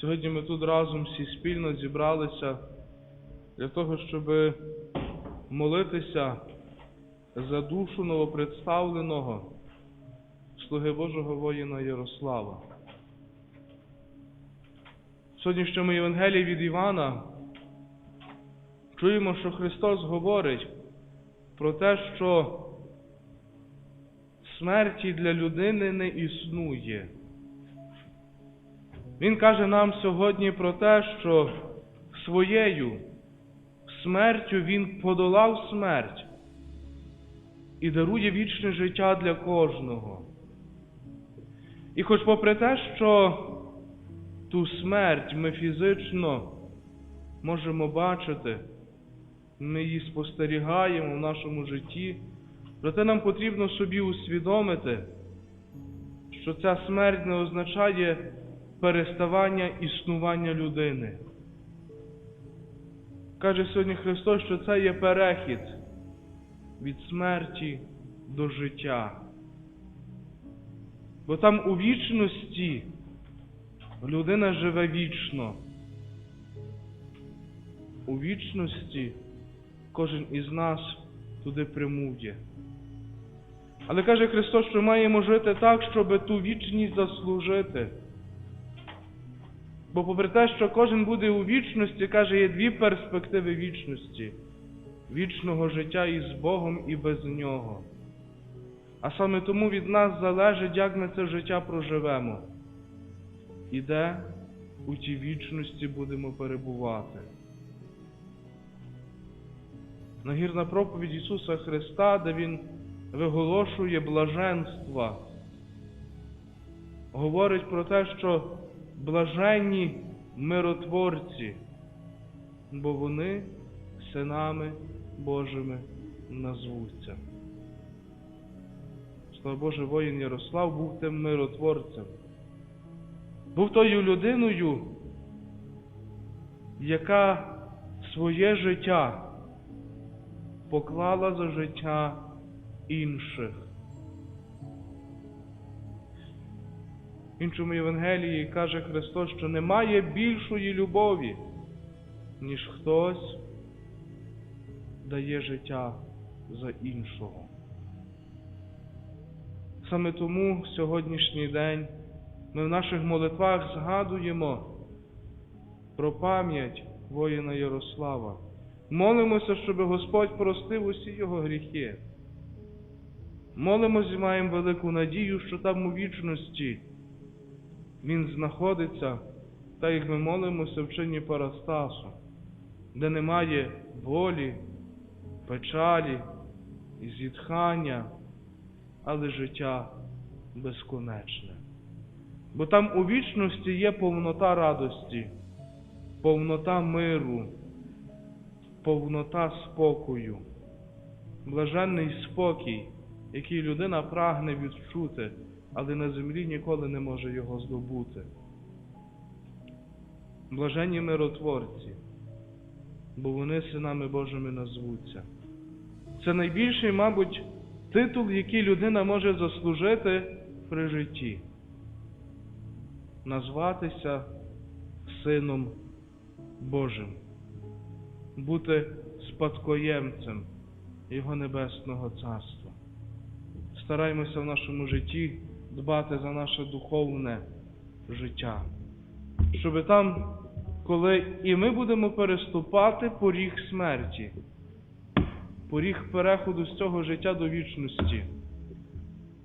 Сьогодні ми тут разом всі спільно зібралися для того, щоб молитися за душу новопредставленого слуги Божого воїна Ярослава. В сьогоднішньому Євангелії від Івана чуємо, що Христос говорить про те, що смерті для людини не існує. Він каже нам сьогодні про те, що своєю смертю Він подолав смерть і дарує вічне життя для кожного. І хоч попри те, що ту смерть ми фізично можемо бачити, ми її спостерігаємо в нашому житті, проте нам потрібно собі усвідомити, що ця смерть не означає переставання існування людини. Каже сьогодні Христос, що це є перехід від смерті до життя. Бо там у вічності людина живе вічно. У вічності кожен із нас туди примує. Але каже Христос, що маємо жити так, щоб ту вічність заслужити. Бо попри те, що кожен буде у вічності, каже, є дві перспективи вічності вічного життя із Богом і без нього. А саме тому від нас залежить, як ми це життя проживемо, і де у тій вічності будемо перебувати. Нагірна проповідь Ісуса Христа, де Він виголошує блаженства, говорить про те, що блаженні миротворці, бо вони синами Божими назвуться. Слава Боже, воїн Ярослав був тим миротворцем, був тою людиною, яка своє життя поклала за життя інших. Іншому Євангелії каже Христос, що немає більшої любові, ніж хтось дає життя за іншого. Саме тому сьогоднішній день ми в наших молитвах згадуємо про пам'ять воїна Ярослава. Молимося, щоб Господь простив усі його гріхи. Молимося і маємо велику надію, що там у вічності Він знаходиться, так як ми молимося в чині Парастасу, де немає болі, печалі і зітхання, але життя безконечне. Бо там у вічності є повнота радості, повнота миру, повнота спокою, блаженний спокій, який людина прагне відчути, але на землі ніколи не може його здобути. Блаженні миротворці, бо вони синами Божими назвуться. Це найбільший, мабуть, титул, який людина може заслужити при житті. Назватися Сином Божим, бути спадкоємцем Його Небесного Царства. Стараймося в нашому житті дбати за наше духовне життя, щоб там, коли і ми будемо переступати поріг смерті, поріг переходу з цього життя до вічності,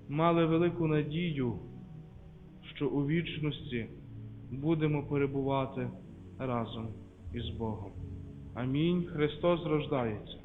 мали велику надію, що у вічності будемо перебувати разом із Богом. Амінь. Христос рождається.